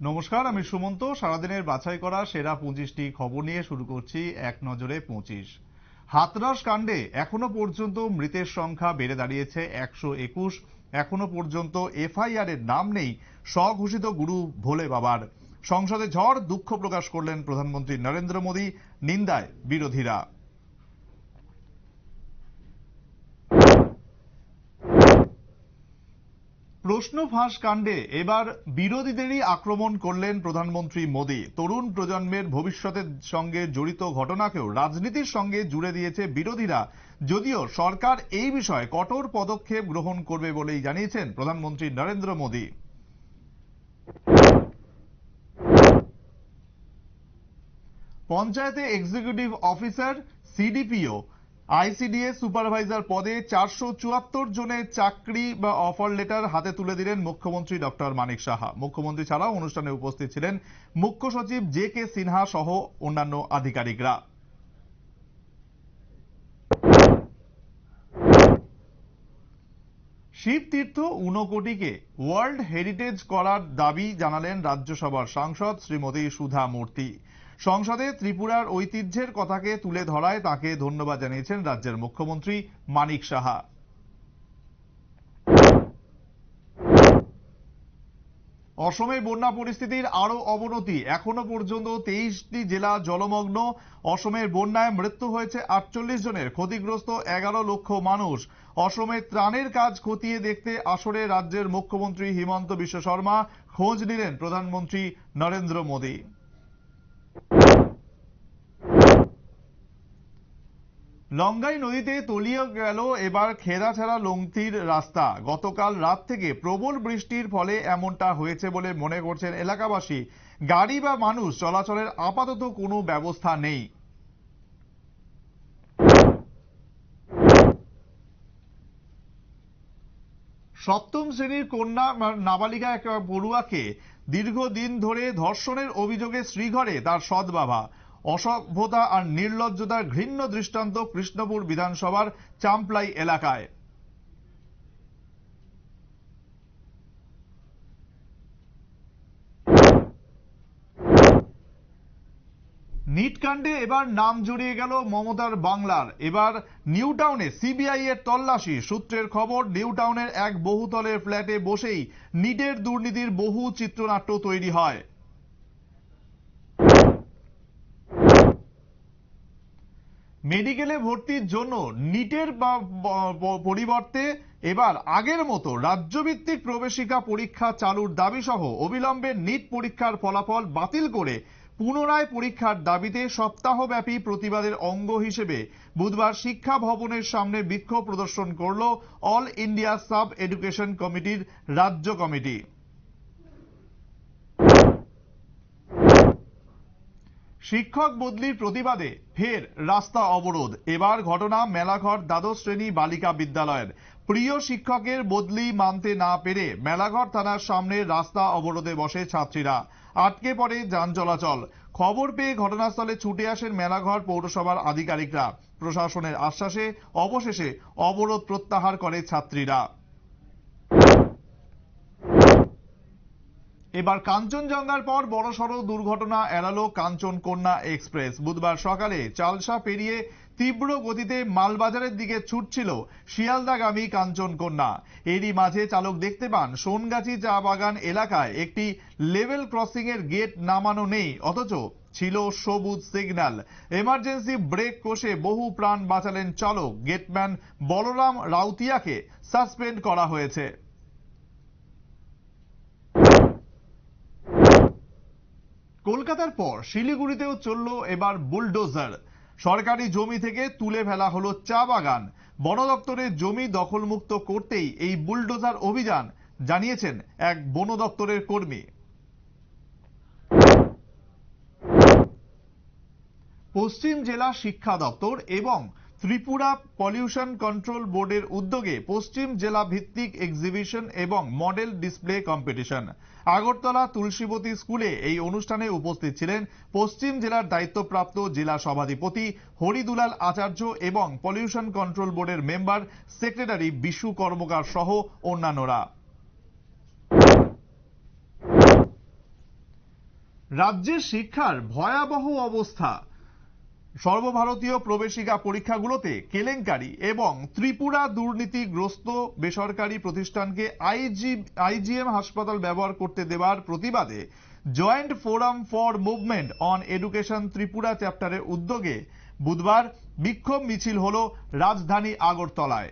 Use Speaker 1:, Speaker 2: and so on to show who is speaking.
Speaker 1: নমস্কার, আমি সুমন্ত। সারাদিনের বাছাই করা সেরা পঁচিশটি খবর নিয়ে শুরু করছি এক নজরে পঁচিশ। হাতরাস কাণ্ডে এখনও পর্যন্ত মৃতের সংখ্যা বেড়ে দাঁড়িয়েছে একশো একুশ। এখনও পর্যন্ত এফআইআর এর নাম নেই, স্বঘোষিত গুরু ভোলে বাবার। সংসদে ঝড় দুঃখ প্রকাশ করলেন প্রধানমন্ত্রী নরেন্দ্র মোদী, নিন্দায় বিরোধীরা। প্রশ্ন ফাঁস কাণ্ডে এবার বিরোধীদেরই আক্রমণ করলেন প্রধানমন্ত্রী মোদী। তরুণ প্রজন্মের ভবিষ্যতের সঙ্গে জড়িত ঘটনাকেও রাজনীতির সঙ্গে জুড়ে দিয়েছে বিরোধীরা। যদিও সরকার এই বিষয়ে কঠোর পদক্ষেপ গ্রহণ করবে বলেই জানিয়েছেন প্রধানমন্ত্রী নরেন্দ্র মোদী। পঞ্চায়েতে executive officer, CDPO ICDS supervisor পদে চারশো চুয়াত্তর জনের চাকরি বা অফার লেটার হাতে তুলে দিলেন মুখ্যমন্ত্রী ডক্টর মানিক সাহা। মুখ্যমন্ত্রী ছাড়াও অনুষ্ঠানে উপস্থিত ছিলেন মুখ্য সচিব জে কে সিনহা সহ অন্যান্য আধিকারিকরা। শিবতীর্থ ঊনকোটিকে ওয়ার্ল্ড হেরিটেজ করার দাবি জানালেন রাজ্যসভার সাংসদ শ্রীমতী সুধা মূর্তি সংসদে ত্রিপুরার ঐতিহ্যের কথাকে তুলে ধরায় তাকে ধন্যবাদ জানিয়েছেন রাজ্যের মুখ্যমন্ত্রী মানিক সাহা। অসমে বন্যা পরিস্থিতির আরও অবনতি। এখনও পর্যন্ত তেইশটি জেলা জলমগ্ন। অসমের বন্যায় মৃত্যু হয়েছে আটচল্লিশ জনের, ক্ষতিগ্রস্ত এগারো লক্ষ মানুষ। অসমে ত্রাণের কাজ খতিয়ে দেখতে আসরে রাজ্যের মুখ্যমন্ত্রী হিমন্ত বিশ্ব শর্মা খোঁজ নিলেন প্রধানমন্ত্রী নরেন্দ্র মোদী। লঙ্গাই নদীতে তলিয়ে গেল এবার খেরা ছাড়া লংথির রাস্তা। গতকাল রাত থেকে প্রবল বৃষ্টির ফলে এমনটা হয়েছে বলে মনে করছেন এলাকাবাসী। গাড়ি বা মানুষ চলাচলের আপাতত কোনো ব্যবস্থা নেই। সপ্তম শ্রেণির কন্যা নাবালিকা এক পড়ুয়াকে দীর্ঘদিন ধরে ধর্ষণের অভিযোগে শ্রীঘরে তার সৎ বাবা। অসভ্যতা আর নির্লজ্জতার ঘৃণ্য দৃষ্টান্ত কৃষ্ণপুর বিধানসভার চাম্পলাই এলাকায়। নিট কাণ্ডে এবার নাম জড়িয়ে গেল মমতার বাংলার। এবার নিউ টাউনে সিবিআই এর তল্লাশি। সূত্রের খবর নিউ টাউনের এক বহুতলের ফ্ল্যাটে বসেই নিটের দুর্নীতির বহু চিত্রনাট্য তৈরি হয়। মেডিকেলে ভর্তির জন্য নিটের পরিবর্তে এবার আগের মতো রাজ্যভিত্তিক প্রবেশিকা পরীক্ষা চালুর দাবি সহ অবিলম্বে নিট পরীক্ষার ফলাফল বাতিল করে পুনরায় পরীক্ষার দাবিতে সপ্তাহব্যাপী প্রতিবাদের অঙ্গ হিসেবে বুধবার শিক্ষা ভবনের সামনে বিক্ষোভ প্রদর্শন করল অল ইন্ডিয়া সাব এডুকেশন কমিটির রাজ্য কমিটি। শিক্ষক বদলির প্রতিবাদে ফের রাস্তা অবরোধ। এবার ঘটনা মেলাঘর দ্বাদশ শ্রেণি বালিকা বিদ্যালয়ের। প্রিয় শিক্ষকের বদলি মানতে না পেরে মেলাঘর থানার সামনে রাস্তা অবরোধে বসে ছাত্রীরা। আটকে পড়ে যান চলাচল। খবর পেয়ে ঘটনাস্থলে ছুটে আসেন মেলাঘর পৌরসভার আধিকারিকরা। প্রশাসনের আশ্বাসে অবশেষে অবরোধ প্রত্যাহার করে ছাত্রীরা। এবার কাঞ্চনজঙ্ঘার পর বড়সড় দুর্ঘটনা এড়ালো কাঞ্চন কন্যা এক্সপ্রেস। বুধবার সকালে চালসা পেরিয়ে তীব্র গতিতে মালবাজারের দিকে ছুটছিল শিয়ালদাগামী কাঞ্চন কন্যা এরই মাঝে চালক দেখতে পান সোনগাছি চা বাগান এলাকায় একটি লেভেল ক্রসিং এর গেট নামানো নেই, অথচ ছিল সবুজ সিগন্যাল। এমার্জেন্সি ব্রেক কষে বহু প্রাণ বাঁচালেন চালক। গেটম্যান বলরাম রাউতিয়াকে সাসপেন্ড করা হয়েছে। কলকাতার পর শিলিগুড়িতেও চলল এবার বুলডোজার। সরকারি জমি থেকে তুলে ফেলা হলো চা বাগান। বন দপ্তরের জমি দখলমুক্ত করতেই এই বুলডোজার অভিযান, জানিয়েছেন এক বন দপ্তরের কর্মী। পশ্চিম জেলা শিক্ষা দপ্তর এবং ত্রিপুরা পলিউশন কন্ট্রোল বোর্ডের উদ্যোগে পশ্চিম জেলা ভিত্তিক এক্সিবিশন এবং model display competition Agartala Tulsibati স্কুলে এই অনুষ্ঠানে উপস্থিত ছিলেন পশ্চিম জেলার দায়িত্বপ্রাপ্ত জেলা সভাধিপতি হরিদুলাল আচার্য এবং পলিউশন কন্ট্রোল বোর্ডের মেম্বার সেক্রেটারি বিশু কর্মকার সহ অন্যান্যরা। রাজ্যের শিক্ষার ভয়াবহ অবস্থা। সর্বভারতীয় প্রবেশিকা পরীক্ষাগুলোতে কেলেঙ্কারি এবং ত্রিপুরা দুর্নীতিগ্রস্ত বেসরকারি প্রতিষ্ঠানকে আইজি, আইজিএম হাসপাতাল ব্যবহার করতে দেওয়ার প্রতিবাদে joint forum for movement on education Tripura চ্যাপ্টারের উদ্যোগে বুধবার বিক্ষোভ মিছিল হল রাজধানী আগরতলায়।